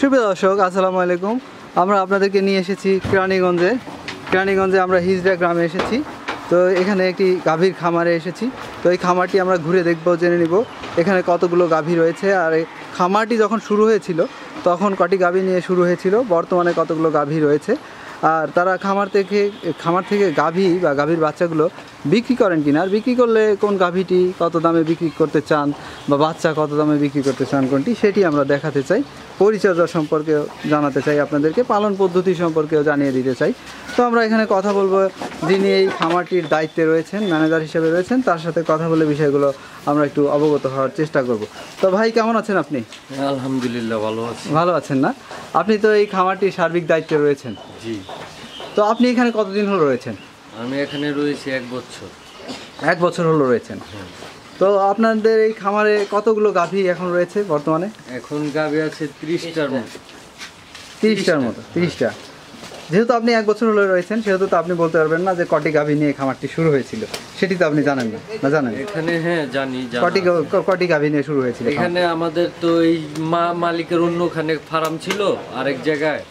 সুপ্রিয় দর্শক, আসসালামু আলাইকুম। আমরা আপনাদেরকে নিয়ে এসেছি কেরানীগঞ্জে। কেরানীগঞ্জে আমরা হিজড়া গ্রামে এসেছি। তো এখানে একটি গাভীর খামারে এসেছি। তো এই খামারটি আমরা ঘুরে দেখব, জেনে নিব এখানে কতগুলো গাভী রয়েছে। আর এই খামারটি যখন শুরু হয়েছিল, তখন কটি গাভী নিয়ে শুরু হয়েছিল, বর্তমানে কতগুলো গাভী রয়েছে। আর তারা খামার থেকে খামার থেকে গাভী বা গাভীর বাচ্চাগুলো বিক্রি করেন কিনা? আর বিক্রি করলে কোন গাভীটি কত দামে বিক্রি করতে চান বা বাচ্চা কত দামে বিক্রি করতে চান কোনটি সেটি আমরা দেখাতে চাই। পরিচর্যা সম্পর্কেও জানাতে চাই আপনাদেরকে পালন পদ্ধতি সম্পর্কেও জানিয়ে দিতে চাই। তো আমরা এখানে কথা বলব যিনি এই খামারটির দায়িত্বে রয়েছেন ম্যানেজার হিসেবে রয়েছেন তার সাথে কথা বলে বিষয়গুলো আমরা একটু অবগত হওয়ার চেষ্টা করব। তো ভাই কেমন আছেন আপনি? আলহামদুলিল্লাহ ভালো আছি। ভালো আছেন না? আপনি তো এই খামারটির সার্বিক দায়িত্বে রয়েছেন। জি। তো আপনি এখানে কতদিন হলো রয়েছেন? আমি এখানে রয়েছি এক বছর। এক বছর হলো রয়েছেন। তো আপনাদের এই খামারে কতগুলো গাভী এখন রয়েছে বর্তমানে? এখন গাবি আছে ত্রিশটার মতো। তিরিশটার মতো তিরিশটা। যেহেতু আপনি এক বছর হলে রয়েছেন সেহেতু তো আপনি বলতে পারবেন না যে কটি গাভী নিয়ে খামারটি শুরু হয়েছিল। সেটি তো আপনি জানেন না না জানেন? এখানে হ্যাঁ জানি কটি কটি গাভী নিয়ে শুরু হয়েছিল এখানে আমাদের তো এই মা মালিকের অন্যখানে ফার্ম ছিল আরেক জায়গায়।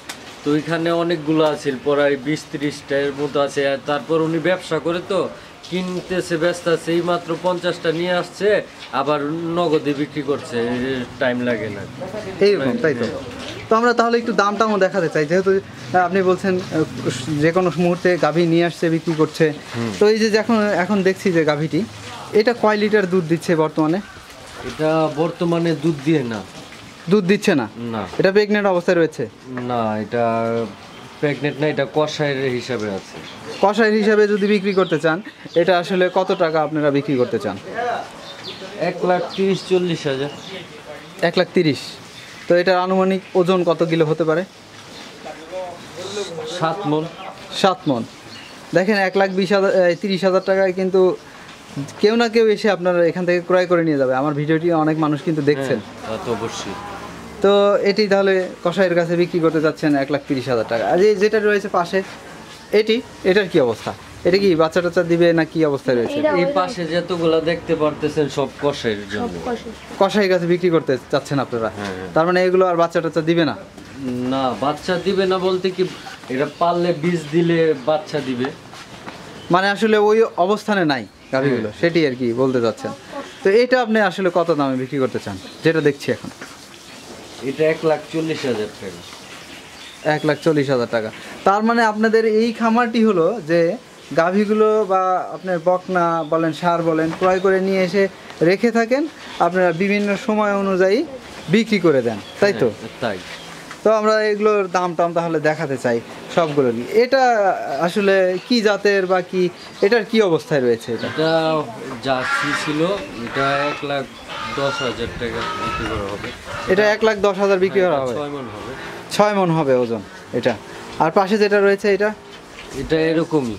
তো ওইখানে অনেকগুলো আছে প্রায় বিশ ত্রিশটার মতো আছে। আর তারপর উনি ব্যবসা করে তো কিনতেছে ব্যস্ত আছে এই মাত্র পঞ্চাশটা নিয়ে আসছে আবার নগদে বিক্রি করছে টাইম লাগে না। এইরকম তাই তো? তো আমরা তাহলে একটু দাম টামও দেখাতে চাই। যেহেতু আপনি বলছেন যে কোনো মুহূর্তে গাভী নিয়ে আসছে বিক্রি করছে। তো এই যে এখন এখন দেখছি যে গাভীটি এটা কয় লিটার দুধ দিচ্ছে বর্তমানে? এটা বর্তমানে দুধ দিয়ে না। দুধ দিচ্ছে না? না। এটা প্রেগনেন্ট অবস্থায় রয়েছে? না এটা প্রেগনেন্ট না এটা কষায়ের হিসাবে আছে। কষাইয়ের হিসাবে যদি বিক্রি করতে চান এটা আসলে কত টাকা আপনারা বিক্রি করতে চান? এক লাখ তিরিশ চল্লিশ হাজার। এক লাখ তিরিশ। তো এটার আনুমানিক ওজন কত কিলো হতে পারে? সাত মন। সাত মন। দেখেন এক লাখ বিশ হাজার তিরিশ হাজার টাকায় কিন্তু কেউ না কেউ এসে আপনারা এখান থেকে ক্রয় করে নিয়ে যাবে। আমার ভিডিওটি অনেক মানুষ কিন্তু দেখছেন। তা অবশ্যই। তো এটি তাহলে কষাইয়ের কাছে বিক্রি করতে যাচ্ছেন এক লাখ তিরিশ হাজার টাকা। আর এই যেটা রয়েছে পাশে এটি এটার কি অবস্থা? এটা কি বাচ্চা টাচ্চা দিবে না কি অবস্থায় রয়েছে? এই পাশে যতগুলা দেখতে পারতেছেন সব কষাইয়ের জন্য। কষাইয়ের কাছে বিক্রি করতে চাচ্ছেন আপনারা? হ্যাঁ, হ্যাঁ। তার মানে এগুলো আর বাচ্চা টাচ্চা দিবে না? না বাচ্চা দিবে না বলতে কি এটা পারলে বীজ দিলে বাচ্চা দিবে। মানে আসলে ওই অবস্থানে নাই গাভিগুলো। সেটি আর কি বলতে চাচ্ছেন। তো এটা আপনি আসলে কত দামে বিক্রি করতে চান? যেটা দেখছি এখন। এটা এক লাখ চল্লিশ হাজার টাকা। এক লাখ চল্লিশ হাজার টাকা। তার মানে আপনাদের এই খামারটি হলো যে গাভীগুলো বা আপনার বকনা বলেন সার বলেন ক্রয় করে নিয়ে এসে রেখে থাকেন আপনারা বিভিন্ন সময় অনুযায়ী বিক্রি করে দেন তাই তো? হ্যাঁ, তাই। তো আমরা এগুলোর দাম টাম তাহলে দেখাতে চাই সবগুলোর এটা আসলে কি জাতের বা কি এটার কি অবস্থায় রয়েছে এটা? এটা জার্সি ছিল এটা এক লাখ দশ হাজার টাকা বিক্রি করা হবে। এটা এক লাখ দশ হাজার বিক্রি করা হবে? ছয় মন হবে। ছয় মন হবে ওজন এটা। আর পাশে যেটা রয়েছে এটা? এটা এরকমই।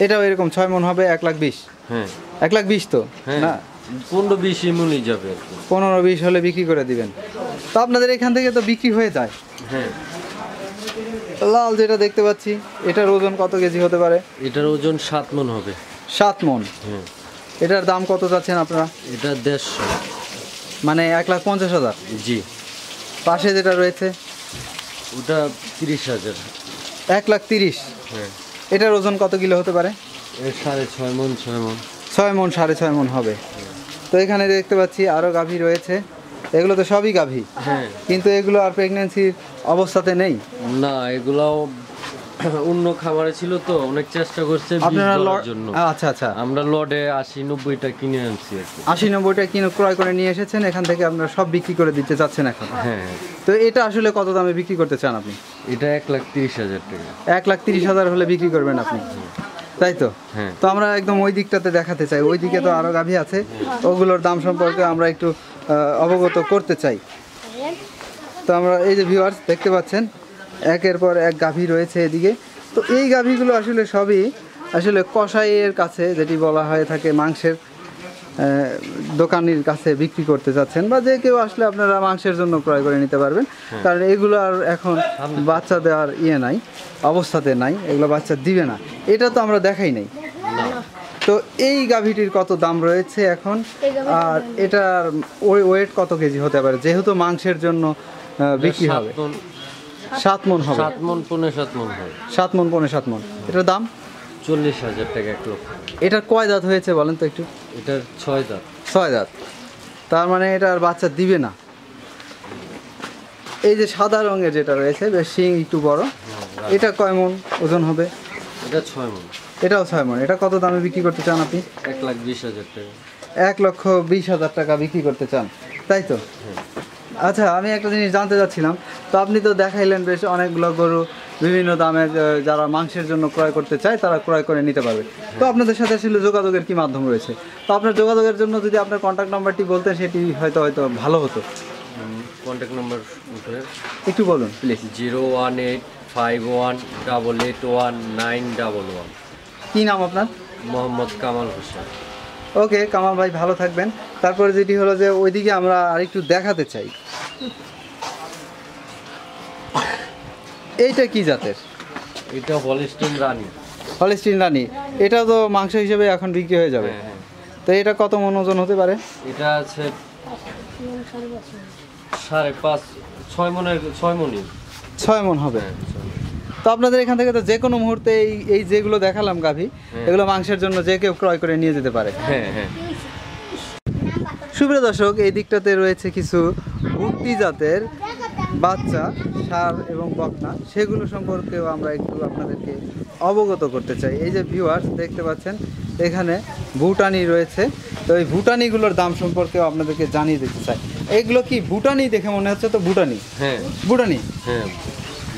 এটাও এরকম ছয় মন হবে এক লাখ বিশ? হ্যাঁ। এক লাখ বিশ তো? হ্যাঁ। না? পনেরো বিশ এমনই যাবে পনেরো বিশ হলে বিক্রি করে দিবেন। তো আপনাদের এখান থেকে তো বিক্রি হয়ে যায়। হ্যাঁ। লাল যেটা দেখতে পাচ্ছি এটার ওজন কত কেজি হতে পারে? এটার ওজন সাত মন হবে। সাত মন। হ্যাঁ। এটার দাম কত চাচ্ছেন আপনারা? এটা দেড়শো। মানে এক লাখ পঞ্চাশ হাজার? জি। পাশে যেটা রয়েছে? ওটা তিরিশ হাজার। এক লাখ তিরিশ? হ্যাঁ। এটার ওজন কত কিলো হতে পারে? সাড়ে ছয় মন ছয় মন। ছয় মন সাড়ে ছয় মন হবে। তো এখানে দেখতে পাচ্ছি আরও গাভী রয়েছে। এগুলো তো সবই গাভী। হ্যাঁ। কিন্তু এগুলো আর প্রেগনেন্সির অবস্থাতে নেই? না এগুলাও অন্য খাবারে ছিল তো অনেক চেষ্টা করছে জন্য। আচ্ছা আচ্ছা। আমরা লডে আশি নব্বইটা কিনে আনছি আর আশি নব্বইটা কিনে ক্রয় করে নিয়ে এসেছেন এখান থেকে আপনারা সব বিক্রি করে দিতে চাচ্ছেন এখন। হ্যাঁ তো এটা আসলে কত দামে বিক্রি করতে চান আপনি? এটা এক লাখ তিরিশ হাজার টাকা। এক লাখ তিরিশ হাজার হলে বিক্রি করবেন আপনি। তাই তো? হ্যাঁ। তো আমরা একদম ওই দিকটাতে দেখাতে চাই। ওই দিকে তো আরও গাভী আছে। ওগুলোর দাম সম্পর্কে আমরা একটু অবগত করতে চাই। তো আমরা এই যে ভিউয়ার্স দেখতে পাচ্ছেন একের পর এক গাভী রয়েছে এদিকে। তো এই গাভীগুলো আসলে সবই আসলে কসাইয়ের কাছে যেটি বলা হয়ে থাকে মাংসের দোকানির কাছে বিক্রি করতে চাচ্ছেন বা যে কেউ আসলে আপনারা মাংসের জন্য ক্রয় করে নিতে পারবেন। কারণ এগুলো আর এখন বাচ্চা দেওয়ার ইয়ে নাই অবস্থাতে নাই এগুলো বাচ্চা দিবে না। এটা তো আমরা দেখাই নাই। তো এই গাভীটির কত দাম রয়েছে এখন? আর এটার ওই ওয়েট কত কেজি হতে পারে? যেহেতু মাংসের জন্য বিক্রি হবে। সাত মন হবে। সাত মন পনেরো সাত মন হয় সাত মন পৌনে সাত মন। এটার দাম? চল্লিশ হাজার টাকা এক লক্ষ। এটার কয় দাঁত হয়েছে বলেন তো একটু? এটার ছয় দাঁত। ছয় দাঁত। তার মানে এটা আর বাচ্চা দিবে না। এই যে সাদা রঙের যেটা রয়েছে বেশ শিং একটু বড়। এটা কয় মন ওজন হবে? এটা ছয় মন। এটাও ছয় মন। এটা কত দামে বিক্রি করতে চান আপনি? এক লাখ বিশ হাজার টাকা। এক লক্ষ বিশ হাজার টাকা বিক্রি করতে চান। তাই তো? আচ্ছা আমি একটা জিনিস জানতে চাচ্ছিলাম। তো আপনি তো দেখাইলেন বেশ অনেকগুলো গরু বিভিন্ন আহ, যারা মাংসের জন্য ক্রয় করতে চায় তারা ক্রয় করে নিতে পারবে। তো আপনাদের সাথে আসলে যোগাযোগের কি মাধ্যম রয়েছে? তো আপনার যোগাযোগের জন্য যদি আপনার কন্ট্যাক্ট নাম্বারটি বলতেন সেটি হয়তো হয়তো ভালো হতো। কন্ট্যাক্ট নাম্বার একটু বলুন please zero one eight five one double eight one nine double one. কী নাম আপনার? মোহাম্মদ কামাল হোসেন। ওকে কামাল ভাই ভালো থাকবেন। তারপরে যেটি হলো যে ওইদিকে আমরা আরেকটু দেখাতে চাই। এইটা কি জাতের? এটা হলিস্টিন রানী। হলিস্টিন রানী। এটা তো মাংস হিসেবে এখন বিক্রি হয়ে যাবে। হ্যাঁ হ্যাঁ। তো এটা কত মন ওজন হতে পারে? এটা আছে সাড়ে পাঁচ ছয় মনের ছয় মনই ছয় মন হবে। হ্যাঁ। তো আপনাদের এখান থেকে তো যে কোনো মুহূর্তে এই এই যেগুলো দেখালাম গাভী এগুলো মাংসের জন্য যে কেউ ক্রয় করে নিয়ে যেতে পারে। হ্যাঁ হ্যাঁ। সুপ্রিয় দর্শক এই দিকটাতে রয়েছে কিছু ভুট্টি জাতের বাচ্চা সার এবং বকনা। সেগুলো সম্পর্কেও আমরা একটু আপনাদেরকে অবগত করতে চাই। এই যে ভিউয়ার্স দেখতে পাচ্ছেন এখানে ভুটানি রয়েছে। তো এই ভুটানিগুলোর দাম সম্পর্কেও আপনাদেরকে জানিয়ে দিতে চাই। এগুলো কি ভুটানি দেখে মনে হচ্ছে তো ভুটানি? হ্যাঁ। ভুটানি? হ্যাঁ।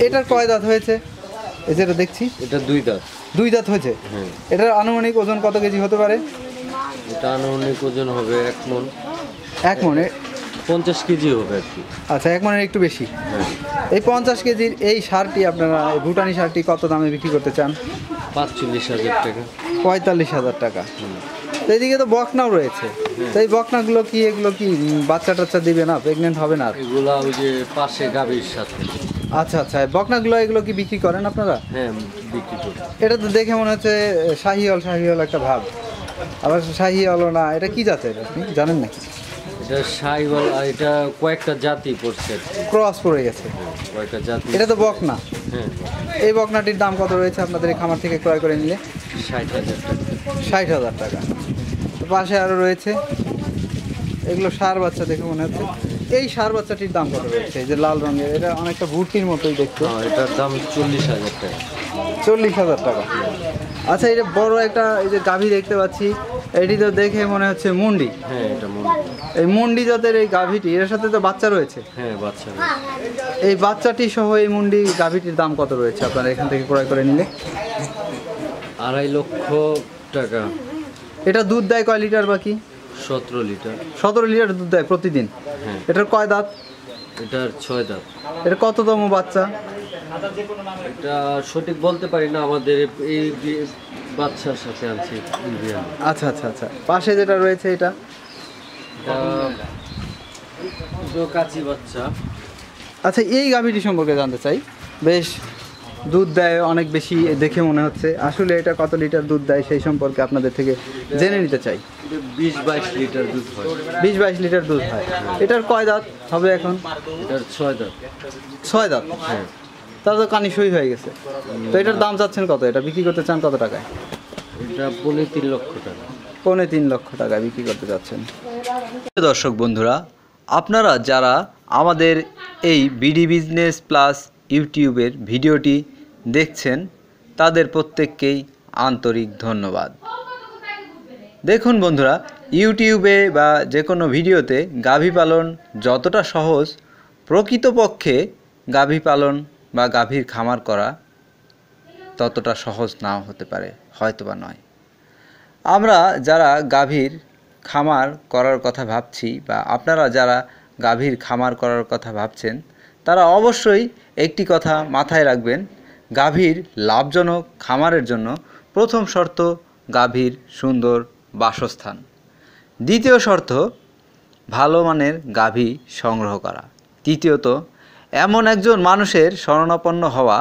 এটার কয় দাঁত হয়েছে? এই যেটা দেখছি? এটা দুই দাঁত। দুই দাঁত হয়েছে? হ্যাঁ। এটার আনুমানিক ওজন কত কেজি হতে পারে? এটা আনুমানিক ওজন হবে এক মন। এক মনে? পঞ্চাশ কেজি হবে আর কি। আচ্ছা এক মনের একটু বেশি। হ্যাঁ। এই পঞ্চাশ কেজির এই সারটি আপনারা ভুটানি সারটি কত দামে বিক্রি করতে চান? পাঁচচল্লিশ হাজার টাকা। পঁয়তাল্লিশ হাজার টাকা। হুম। তো এইদিকে তো বকনাও রয়েছে। তো এই বকনাগুলো কি এগুলো কি বাচ্চা টাচ্চা দিবে না প্রেগনেন্ট হবে না? এগুলা ওই যে পাশে গাভীর সাথে। আচ্ছা আচ্ছা। বকনাগুলো এগুলো কি বিক্রি করেন আপনারা? হ্যাঁ বিক্রি করি। এটা তো দেখে মনে হচ্ছে শাহিওল শাহিওল একটা ভাব। আবার শাহিওলও না। এটা কি জাতের আপনি? জানেন নাকি? এটা সাইবল আর এটা কয়েকটা জাতি পড়ছে ক্রস পড়ে গেছে। হ্যাঁ, কয়েকটা জাতি এটা তো বকনা। হ্যাঁ এই বকনাটির দাম কত রয়েছে আপনাদের এই খামার থেকে ক্রয় করে নিলে? ষাট হাজার টাকা। ষাট হাজার টাকা। তো পাশে আরও রয়েছে। এগুলো সার বাচ্চা দেখে মনে হচ্ছে। এই সার বাচ্চাটির দাম কত রয়েছে? এই যে লাল রঙের এটা অনেকটা ভুট্টির মতোই দেখতে। হ্যাঁ, এটার দাম চল্লিশ হাজার টাকা। চল্লিশ হাজার টাকা। আচ্ছা এটা বড় একটা এই যে গাভী দেখতে পাচ্ছি। এটি তো দেখে মনে হচ্ছে মুন্ডি। হ্যাঁ এটা এই মুন্ডি জাতের এই গাভীটি এর সাথে তো বাচ্চা রয়েছে? হ্যাঁ বাচ্চা এই বাচ্চাটি সহ এই মুন্ডি গাভীটির দাম কত রয়েছে? আপনারা এখান থেকে ক্রয় করে নিলে। আড়াই লক্ষ টাকা। এটা দুধ দেয় কয় লিটার বাকি? সতেরো লিটার। সতেরো লিটার দুধ দেয় প্রতিদিন? হ্যাঁ। এটার কয় দাঁত? এটার ছয় দাঁত। এটা কততম বাচ্চা? এটা সঠিক বলতে পারি না আমাদের এই বাচ্চার সাথে আনছি ইন্ডিয়ান আচ্ছা আচ্ছা আচ্ছা। পাশে যেটা রয়েছে এটা? এটা কাচি বাচ্চা। আচ্ছা এই গাভীটি সম্পর্কে জানতে চাই। বেশ দুধ দেয় অনেক বেশি দেখে মনে হচ্ছে। আসলে এটা কত লিটার দুধ দেয় সেই সম্পর্কে আপনাদের থেকে জেনে নিতে চাই। বিশ বাইশ লিটার দুধ হয়। বিশ বাইশ লিটার দুধ হয়। এটার কয় দাঁত হবে এখন? এটার ছয় দাঁত। ছয় দাঁত? হ্যাঁ। তার তো কানি সই হয়ে গেছে। তো এটার দাম চাচ্ছেন কত? এটা বিক্রি করতে চান কত টাকায়? এটা পনেরো তিন লক্ষ টাকা। পৌনে তিন লক্ষ টাকা বিক্রি করতে যাচ্ছেন দর্শক বন্ধুরা আপনারা যারা আমাদের এই বিডি বিজনেস প্লাস ইউটিউবের ভিডিওটি দেখছেন, তাদের প্রত্যেককেই আন্তরিক ধন্যবাদ। দেখুন বন্ধুরা, ইউটিউবে বা যে কোনো ভিডিওতে গাভী পালন যতটা সহজ, প্রকৃতপক্ষে গাভী পালন বা গাভীর খামার করা ততটা সহজ নাও হতে পারে হয়তো বা নয়। আমরা যারা গাভীর খামার করার কথা ভাবছি বা আপনারা যারা গাভীর খামার করার কথা ভাবছেন, তারা অবশ্যই একটি কথা মাথায় রাখবেন গাভীর লাভজনক খামারের জন্য প্রথম শর্ত গাভীর সুন্দর বাসস্থান। দ্বিতীয় শর্ত, ভালো মানের গাভী সংগ্রহ করা। তৃতীয়ত, এমন একজন মানুষের শরণাপন্ন হওয়া,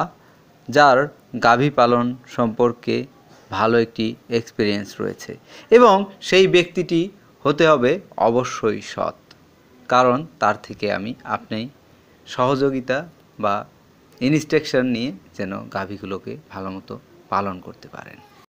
যার গাভী পালন সম্পর্কে ভালো একটি এক্সপিরিয়েন্স রয়েছে এবং সেই ব্যক্তিটি হতে হবে অবশ্যই সৎ। কারণ তার থেকে আমি আপনি সহযোগিতা বা ইনস্ট্রাকশন নিয়ে যেন গাভীগুলোকে ভালো মতো পালন করতে পারেন।